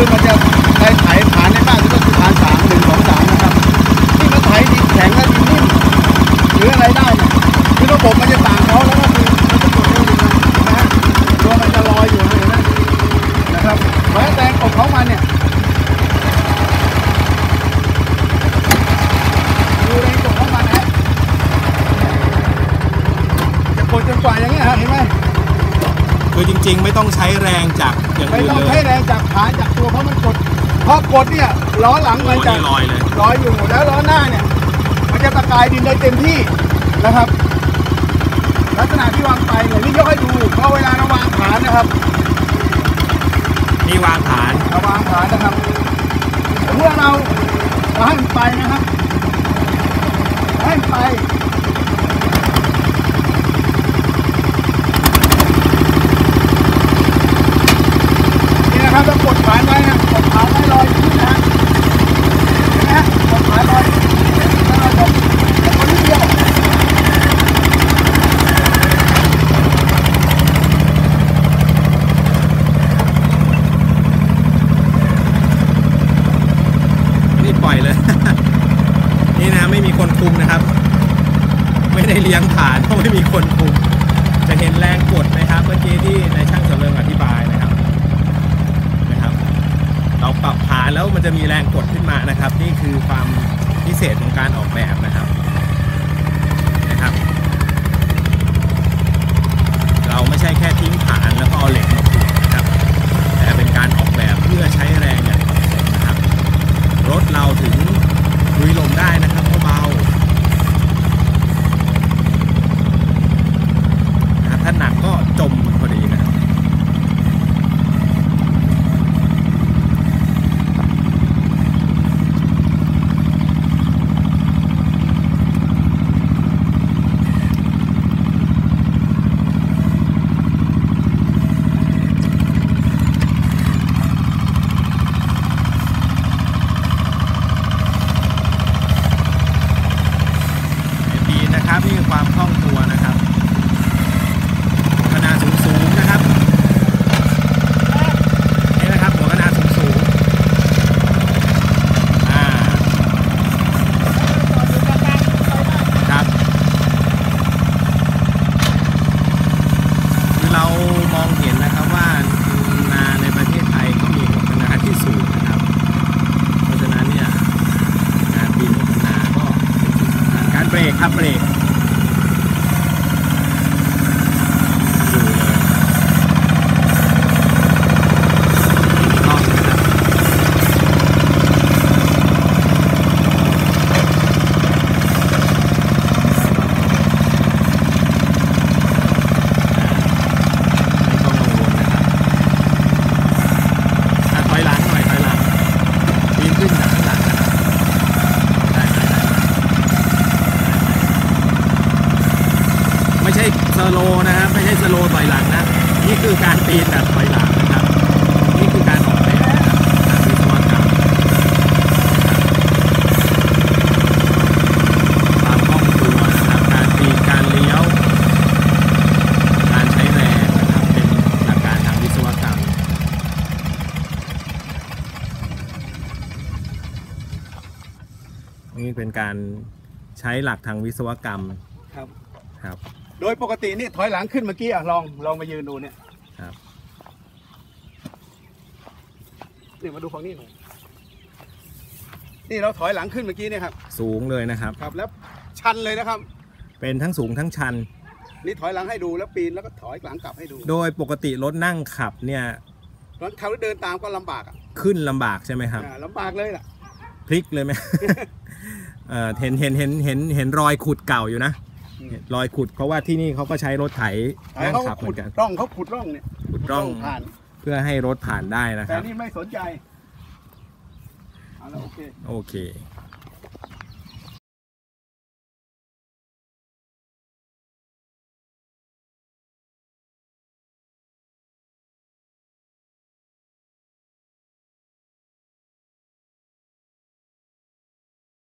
คือมันจะในไถฐานในบ้านก็คือฐานสามหนึ่งสองสามนะครับที่มันไถดินแข็งและดินนิ่มหรืออะไรได้เนี่ยคือระบบมันจะต่างเขาแล้วก็คือมันจะกดเร็วอยู่นะฮะตัวมันจะลอยอยู่เลยนะนะครับเพราะฉะนั้แรงกดของมันเนี่ยดูแรงของมันะจะกดจนกว่าอย่างเงี้ยเห็นไหม คือจริง ๆ ไม่ต้องใช้แรงจากอย่างไม่อื่นต้องเลใช้ย แรงจากขาจากตัวเพราะมันกดเพราะกดเนี่ยล้อหลังโอ้มันโหจะนี่ลอยเลย ลอยอยู่แล้วล้อหน้าเนี่ย มันจะตะกายดินได้เต็มที่นะครับ ลักษณะที่วางไปเนี่ยนี่ยกให้ดูเพราะเวลาเราวางฐานนะครับนี่วางฐานเราวางฐานนะครับเมื่อเราเราให้มันไปนะครับให้มันไปนี่นะครับเรากดฐานไว้นะกดฐานไว้ลอยขึ้นนะฮะเห็นไหมฮะกดฐานลอยแล้วเรากดกดนิดเดียว นี่ ปล่อยเลย นี่นะไม่มีคนคุมนะครับ ไม่ได้เลี้ยงฐานเพราะไม่มีคนคุม จะเห็นแรงกดไหมครับเมื่อกี้ที่นายช่างเริงอธิบายนะครับนะครับ เราปรับฐานแล้วมันจะมีแรงกดขึ้นมานะครับ นี่คือความพิเศษของการออกแบบนะครับนะครับ เราไม่ใช่แค่ทิ้งฐานแล้วก็เอาเหล็กมาผูกนะครับ แต่เป็นการออกแบบเพื่อใช้แรงอย่างเหมาะสมนะครับ รถเราถึงลุยลมได้นะครับเพราะเบานะครับถ้าหนักก็จมพอดีนะครับ ดีนะครับนี่ คือความคล่องตัวนะครับขนาดสูงๆนะครับนี่นะครับหัวขนาดสูงๆอ่าครับคือเรามองเห็นนะครับว่านาในประเทศไทยก็มีหัวขนาดที่สูงนะครับ เพราะฉะนั้นเนี่ยงานปีนหัวขนาดก็เป็นสิ่งสำคัญการเบรกครับเบรก ดูเลยรอบนะครับไม่ต้องกังวลนะครับอะถอยหลังหน่อยถอยหลังปีน ขึ้นจากข้างหลังไม่ใช่สโลนะครับไม่ใช่สโลว์ถอยหลังนะ นี่คือการปีนแบบถอยหลังนะครับ นี่คือการออกแบบนะครับทางวิศวกรรมนะครับความคล่องตัวนะครับ การปีนการเลี้ยว การใช้แรงนะครับ เป็นหลักการทางวิศวกรรม นี่เป็นการใช้หลักทางวิศวกรรมครับ ครับ โดยปกตินี่ถอยหลังขึ้นเมื่อกี้อะลองลองมายืนดูเนี่ยครับนี่มาดูฝั่งนี้หน่อยนี่เราถอยหลังขึ้นเมื่อกี้เนี่ยครับ สูงเลยนะครับ ครับแล้วชันเลยนะครับ เป็นทั้งสูงทั้งชัน นี่ถอยหลังให้ดูแล้วปีนแล้วก็ถอยหลังกลับให้ดู โดยปกติรถนั่งขับเนี่ยรถขับแล้วเดินตามก็ลำบากอะขึ้นลำบากใช่ไหมครับอ่าลำบากเลยล่ะพลิกเลยไหม เอ่อเห็นเห็นเห็นเห็นเห็นรอยขุดเก่าอยู่นะอืม รอยขุดเพราะว่าที่นี่เขาก็ใช้รถไถนั่งเขาขับเหมืขุอดนกันร่องเขาขุดร่องเนี่ยขุดร่องผ่าน เพื่อให้รถผ่านได้นะคแต่รับ นี่ไม่สนใจเอาละโอเค โอเคค